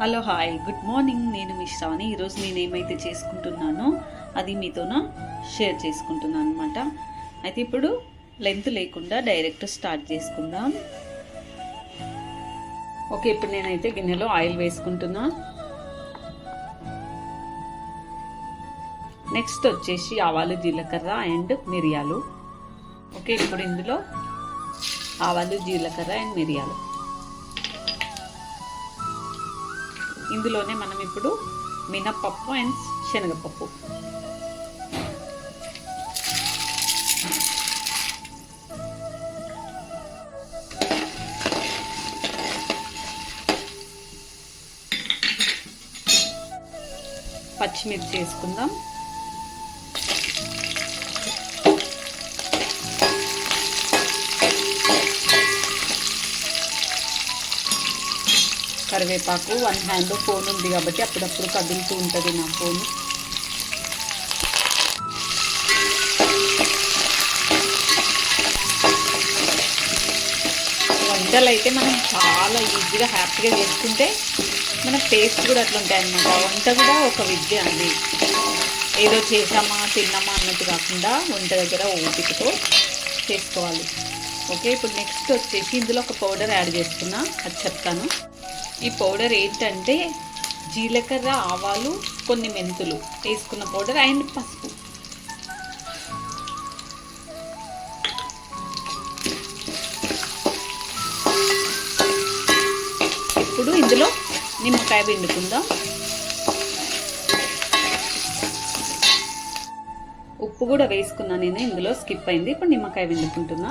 Hello hi. Good morning. నేను మీ శ్రావణి. ఈరోజు నేను ఏమైతే చేసుకుంటున్నానో అది మీతోన షేర్ చేసుకుంటున్నాను అనమాట అయితే ఇప్పుడు లెంత్ లేకుండా డైరెక్ట్ స్టార్ట్ చేసుకుందాం. ఓకే ఇప్పుడు నేనైతే గిన్నెలో ఆయిల్ వేసుకుంటున్నా. నెక్స్ట్ వచ్చేసి ఆవాలు జీలకర్ర అండ్ మిరియాలు. ఓకే ఇప్పుడు ఇందులో ఆవాలు జీలకర్ర అండ్ మిరియాలు. ఇందులోనే మనం ఇప్పుడు మినప్పప్పు అండ్ శనగపప్పు. పచ్చిమిర్చి వేసుకుందాం. కరివేపాకు వన్ హ్యాండ్లో ఫోన్ ఉంది కాబట్టి అప్పుడప్పుడు కదులుతూ ఉంటుంది నా ఫోన్. వంటలు అయితే మనం చాలా ఈజీగా హ్యాపీగా చేసుకుంటే మన టేస్ట్ కూడా అట్లా ఉంటాయి అన్నమాట. వంట కూడా ఒక విద్య అండి. ఏదో చేసామా తిన్నామా అన్నట్టు కాకుండా వంట దగ్గర ఓపికతో చేసుకోవాలి. ఓకే ఇప్పుడు నెక్స్ట్ వచ్చేసి ఇందులో ఒక పౌడర్ యాడ్ చేస్తున్నా అది చెప్తాను. ఈ పౌడర్ ఏంటంటే జీలకర్ర ఆవాలు కొన్ని మెంతులు వేసుకున్న పౌడర్ అండ్ పసుపు. ఇప్పుడు ఇందులో నిమ్మకాయ పిండుకుందాం. ఉప్పు కూడా వేసుకున్నా నేను ఇందులో స్కిప్ అయింది. ఇప్పుడు నిమ్మకాయ పిండుకుంటున్నా.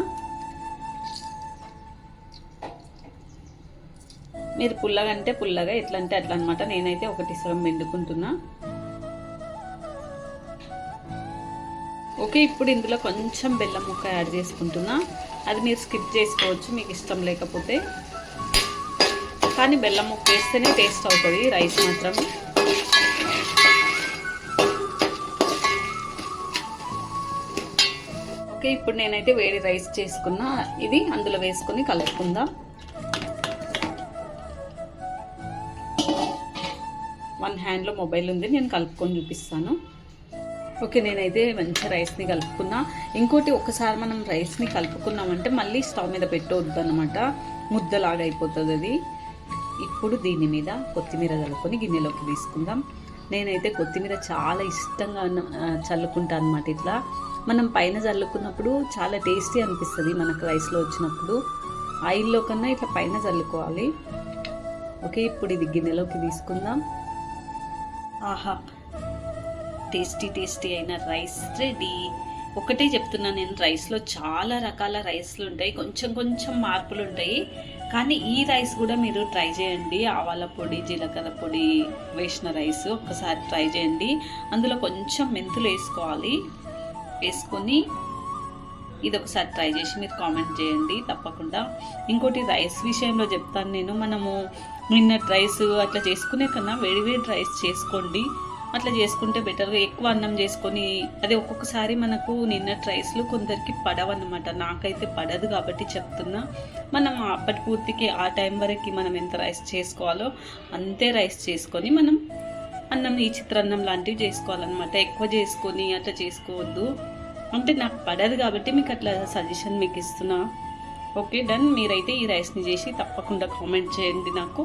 మీరు పుల్లగా అంటే పుల్లగా ఎట్లా అంటే అట్లా అనమాట నేనైతే ఒకటి సగం పిండుకుంటున్నా. ఓకే ఇప్పుడు ఇందులో కొంచెం బెల్లం ముక్క యాడ్ చేసుకుంటున్నా. అది మీరు స్కిప్ చేసుకోవచ్చు మీకు ఇష్టం లేకపోతే. కానీ బెల్లం ముక్క వేస్తేనే టేస్ట్ అవుతుంది రైస్ మాత్రం. ఓకే ఇప్పుడు నేనైతే వేడి రైస్ చేసుకున్నా. ఇది అందులో వేసుకొని కలుపుకుందాం. వన్ హ్యాండ్లో మొబైల్ ఉంది నేను కలుపుకొని చూపిస్తాను. ఓకే నేనైతే మంచిగా రైస్ని కలుపుకున్నా. ఇంకోటి ఒకసారి మనం రైస్ని కలుపుకున్నామంటే మళ్ళీ స్టవ్ మీద పెట్టవద్దు అనమాట ముద్దలాగా అయిపోతుంది అది. ఇప్పుడు దీని మీద కొత్తిమీర చల్లుకొని గిన్నెలోకి తీసుకుందాం. నేనైతే కొత్తిమీర చాలా ఇష్టంగా చల్లుకుంటాను అనమాట ఇట్లా. మనం పైన చల్లుకున్నప్పుడు చాలా టేస్టీ అనిపిస్తుంది మనకు రైస్లో వచ్చినప్పుడు. ఆయిల్లో కన్నా ఇట్లా పైన చల్లుకోవాలి. ఓకే ఇప్పుడు ఇది గిన్నెలోకి తీసుకుందాం. ఆహా. టేస్టీ టేస్టీ అయిన రైస్ రెడీ. ఒకటే చెప్తున్నా నేను రైస్లో చాలా రకాల రైస్లు ఉంటాయి. కొంచెం కొంచెం మార్పులు ఉంటాయి. కానీ ఈ రైస్ కూడా మీరు ట్రై చేయండి. ఆవాల పొడి జీలకర్ర పొడి వేసిన రైస్ ఒకసారి ట్రై చేయండి. అందులో కొంచెం మెంతులు వేసుకోవాలి. వేసుకొని ఇది ఒకసారి ట్రై చేసి మీరు కామెంట్ చేయండి. తప్పకుండా. ఇంకోటి రైస్ విషయంలో చెప్తాను నేను. మనము నిన్నటి రైస్ అట్లా చేసుకునే కన్నా వేడి వేడి రైస్ చేసుకోండి. అట్లా చేసుకుంటే బెటర్గా ఎక్కువ అన్నం చేసుకొని అదే ఒక్కొక్కసారి మనకు నిన్నటి రైస్లు కొందరికి పడవన్నమాట. నాకైతే పడదు కాబట్టి చెప్తున్నా. మనం అప్పటి పూర్తికి ఆ టైం వరకు మనం ఎంత రైస్ చేసుకోవాలో అంతే రైస్ చేసుకొని మనం అన్నం ఈ చిత్రాన్నం లాంటివి చేసుకోవాలన్నమాట. ఎక్కువ చేసుకొని అట్లా చేసుకోవద్దు. అంటే నాకు పడదు కాబట్టి మీకు అట్లా సజెషన్ మీకు ఇస్తున్నా. ఓకే డన్ మీరైతే ఈ రైస్ని చేసి తప్పకుండా కామెంట్ చేయండి నాకు.